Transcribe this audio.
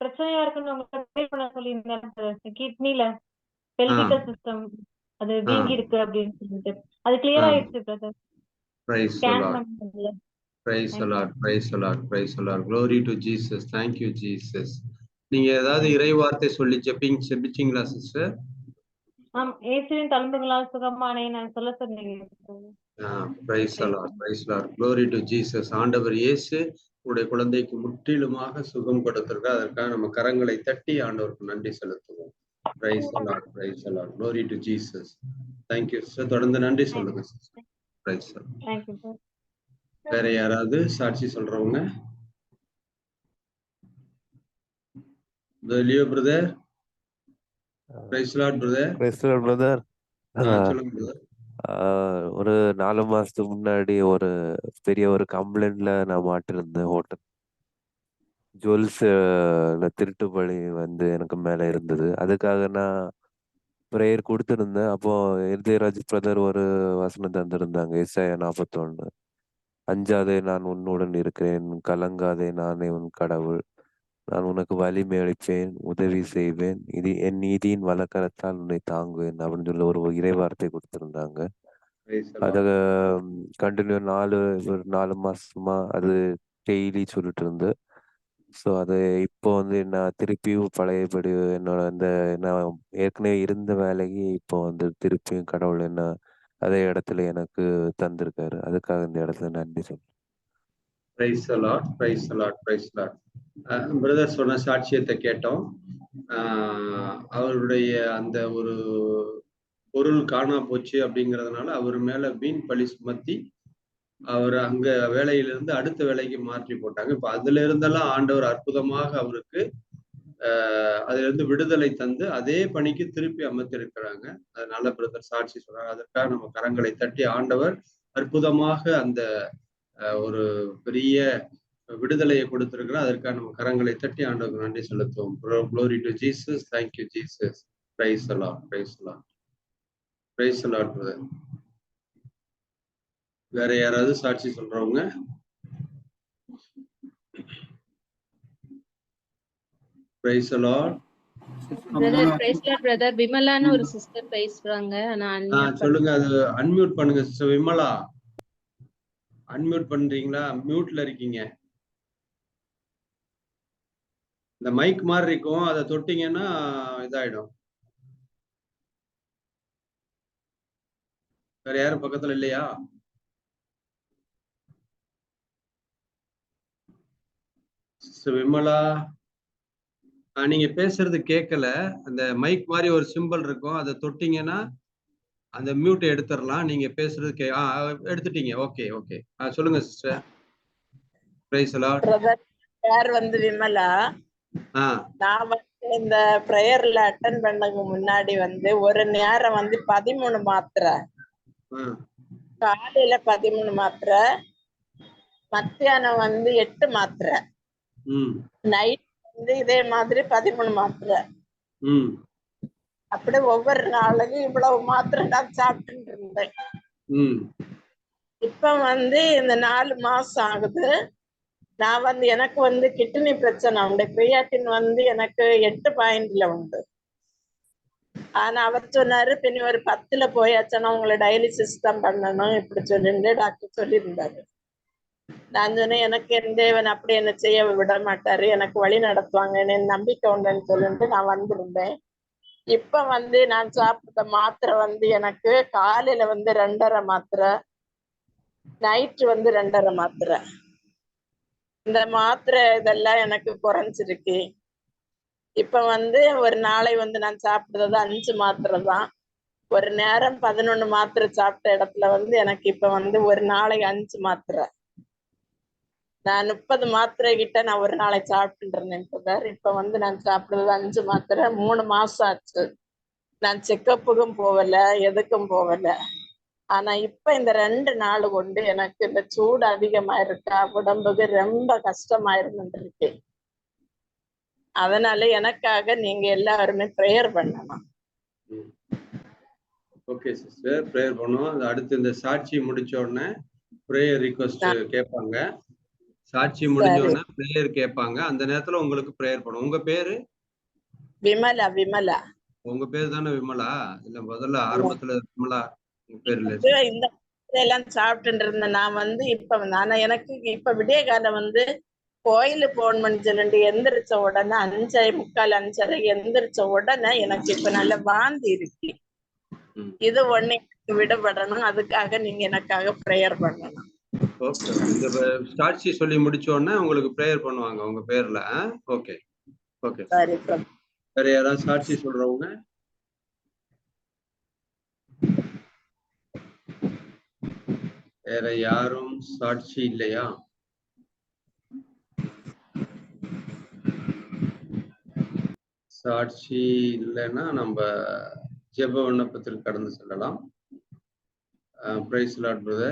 பிரச்சனையா இருக்குன்னு உங்களுக்கு ட்ரை பண்ண சொல்லியிருந்தேன் கிட்னில பெல்விக்கல் சிஸ்டம் அது வீங்கி இருக்கு அப்படின்னு சொல்லிட்டு. அது கிளியர். ஆயிடுச்சு brother praise praise. Lord praise lord praise lord glory to Jesus thank you Jesus நீங்க ஏதாவது இறை வார்த்தை சொல்லி ஜெபிங் ஜெபிச்சீங்களா சிஸ்டர் ஆம் இயேசுவின் தழும்புகளால் சுகமானே நான் சொல்ல சொன்னீங்க praise lord praise lord glory to Jesus ஆண்டவர் இயேசு உங்களுடைய குழந்தைக்கு முற்றிலுமாக சுகம் கொடுத்திருக்கார் அதற்காக நம்ம கரங்களை தட்டி ஆண்டவருக்கு நன்றி செலுத்துவோம். Praise lord praise lord glory to Jesus thank you sister தொடர்ந்து நன்றி சொல்லுங்க சிஸ்டர் பிரைஸ் தேங்க்யூ சார் வேற யாராவது சாட்சி சொல்றவங்க? Leo brother praise lord brother கிறிஸ்துவர் brother சொல்லுங்க பிரதர் ஒரு நாலு மாசத்துக்கு முன்னாடி ஒரு பெரிய ஒரு கம்ப்ளைண்ட்ல நான் மாட்டிருந்தேன் ஹோட்டல் ஜுவல்ஸ் திருட்டு பழி வந்து எனக்கு மேல இருந்தது. அதுக்காக நான் ப்ரேயர் கொடுத்துருந்தேன். அப்போ இருதயராஜ் பிரதர் ஒரு வசனம் தந்திருந்தாங்க. இசாயா நாற்பத்தொன்னு அஞ்சாதே நான் உன்னுடன் இருக்கிறேன். கலங்காதே நானே உன் கடவுள். நான் உனக்கு வலிமை அளிப்பேன் உதவி செய்வேன். இது என் நீதியின் வழக்கரத்தால் உன்னை தாங்குவேன் அப்படின்னு சொல்லி ஒரு இறை வார்த்தை கொடுத்திருந்தாங்க அத. கண்டினியூ நாலு ஒரு நாலு மாசமா அது டெய்லி சொல்லிட்டு இருந்து. ஸோ அது இப்போ வந்து நான் திருப்பியும் பழையபடி என்னோட அந்த நான் ஏற்கனவே இருந்த வேலைக்கு இப்போ வந்து திருப்பியும் கடவுள் என்ன அதே இடத்துல எனக்கு தந்திருக்காரு. அதுக்காக இந்த இடத்துல நன்றி சொல்றேன் அஹ் பிரதர் சொன்ன சாட்சியத்தை கேட்டோம். ஆஹ் அவருடைய அந்த ஒரு பொருள் காணா போச்சு அப்படிங்கறதுனால அவர் மேல வீண் பழி சுமத்தி அவர் அங்க வேலையிலிருந்து அடுத்த வேலைக்கு மாற்றி போட்டாங்க. இப்ப அதுல இருந்தெல்லாம் ஆண்டவர் அற்புதமாக அவருக்கு ஆஹ் அதுல இருந்து விடுதலை தந்து அதே பணிக்கு திருப்பி அமைத்திருக்கிறாங்க அதனால பிரதர் சாட்சி சொல்றாங்க அதற்காக நம்ம கரங்களை தட்டி ஆண்டவர் அற்புதமாக அந்த ஒரு பெரிய விடுதலையை கொடுத்திருக்கிறார் அதற்காக நம்ம கரங்களை தட்டி ஆண்டவருக்கு நன்றி செலுத்துவோம். Glory to Jesus thank you Jesus praise அலா பிரைஸ் அலா பிரைஸ் அலா பிரதர் வேற யாராவது சாட்சி சொல்றவங்க? பிரைஸ் அலா பிரதர் பிரைஸ் லார்ட் பிரதர் விமலான்னு ஒரு சிஸ்டர் பேசுறாங்க. நான் சொல்லுங்க. அது அன்மியூட் பண்ணுங்க சிஸ்டர் விமலா. அன்மியூட் பண்றீங்களா? மியூட்ல இருக்கீங்க. இந்த மைக் மாதிரி இருக்கும் அதை தொட்டிங்கன்னா இதாயிடும். வேற யாரும் பக்கத்துல இல்லையா? சிஸ்டர் விமலா. நீங்க பேசுறது கேட்கல அந்த மைக் மாதிரி ஒரு சிம்பிள் இருக்கும் அதை தொட்டிங்கன்னா அந்த மியூட்டை எடுத்துடலாம். நீங்க பேசுறது கே ஆ எடுத்துட்டீங்க. Okay okay. ஆ சொல்லுங்க சிஸ்டர் பிரைஸ் அலாட் பேர் வந்து விமலா? நான் வந்து இந்த ப்ரேயர்ல அட்டன் பண்ணதுக்கு முன்னாடி வந்து ஒரு நேரம் வந்து பதிமூணு மாத்திரை. காலையில பதிமூணு மாத்திரை மத்தியானம் வந்து எட்டு மாத்திரை. நைட் வந்து இதே மாதிரி பதிமூணு மாத்திரை. அப்படி ஒவ்வொரு நாளைக்கும் இவ்வளவு மாத்திரை நான் சாப்பிட்டு இருந்தேன். இப்ப வந்து இந்த நாலு மாசம் ஆகுது. நான் வந்து எனக்கு வந்து கிட்னி பிரச்சனை உண்டு. கிரியாட்டின் வந்து எனக்கு எட்டு பாயிண்ட்ல உண்டு. ஆனா அவர் சொன்னாரு பின்ன ஒரு பத்துல போயாச்சுன்னா உங்களை டயாலிசிஸ் தான் பண்ணணும். இப்படி சொல்லிட்டு டாக்டர் சொல்லியிருந்தாரு. நான் சொன்னேன் எனக்கு என் தேவன் அப்படி என்ன செய்ய விட மாட்டாரு. எனக்கு வழி நடத்துவாங்க. என் நம்பிக்கை உண்டுன்னு சொல்லிட்டு நான் வந்திருந்தேன். இப்ப வந்து நான் சாப்பிட்ட மாத்திரை வந்து எனக்கு காலையில வந்து ரெண்டரை மாத்திரை நைட்டு வந்து ரெண்டரை மாத்திரை. இந்த மாத்திரை இதெல்லாம் எனக்கு குறைஞ்சிருக்கு. இப்ப வந்து ஒரு நாளை வந்து நான் சாப்பிடுறது அஞ்சு மாத்திரை தான். ஒரு நேரம் பதினொன்னு மாத்திரை சாப்பிட்ட இடத்துல வந்து எனக்கு இப்ப வந்து ஒரு நாளைக்கு அஞ்சு மாத்திரை. நான் முப்பது மாத்திரை கிட்ட நான் ஒரு நாளை சாப்பிட்டு இருந்தேன் இப்ப வந்து நான் சாப்பிடுறது அஞ்சு மாத்திரை மூணு மாசம் ஆச்சு. நான் செக்கப்புக்கும் போகல எதுக்கும் போகல. ஆனா இப்ப இந்த ரெண்டு நாள் கொண்டு எனக்கு இந்த சூடு அதிகமா இருக்கா உடம்புக்கு ரொம்ப கஷ்டமா இருந்துருக்கு அதனால எனக்காக நீங்க எல்லாருமே ப்ரேயர் பண்ணணும். ஓகே சிஸ்டர் ப்ரேயர் பண்ணுவோம். அடுத்து இந்த சாட்சி முடிச்ச உடனே ப்ரேயர் ரிக்வஸ்ட் கேட்பாங்க. சாட்சி முடிஞ்ச உடனே பிரேயர் கேட்பாங்க. அந்த நேரத்துல உங்களுக்கு பிரேயர் பண்ணுவோம். உங்க பேரு? விமலா விமலா. உங்க பேர் தானே விமலா? இல்ல முதல்ல ஆரம்பத்துல விமலா. இந்த இதெல்லாம் சாப்பிட்டு இருந்தேன். நான் வந்து இப்ப நான் எனக்கு இப்ப விடிய காலம் வந்து கோயிலு போன் பண்ணி சொல்லிட்டு எந்திரிச்ச உடனே அஞ்சரை முக்கால் அஞ்சரை எந்திரிச்ச உடனே எனக்கு இப்ப நல்ல வாந்தி இருக்கு. இது ஒண்ணு எனக்கு விடுபடணும். அதுக்காக நீங்க எனக்காக ப்ரேயர் பண்ணணும். இந்த சாட்சி சொல்லி முடிச்ச உடனே உங்களுக்கு பிரேயர் பண்ணுவாங்க உங்க பேர்ல ஓகே ஓகே சரி யாராவது சாட்சி சொல்றவங்க வேற யாரும் சாட்சி இல்லையா? சாட்சி இல்லைன்னா நம்ம ஜெப விண்ணப்பத்தில் கடந்து செல்லலாம். Price Lord brother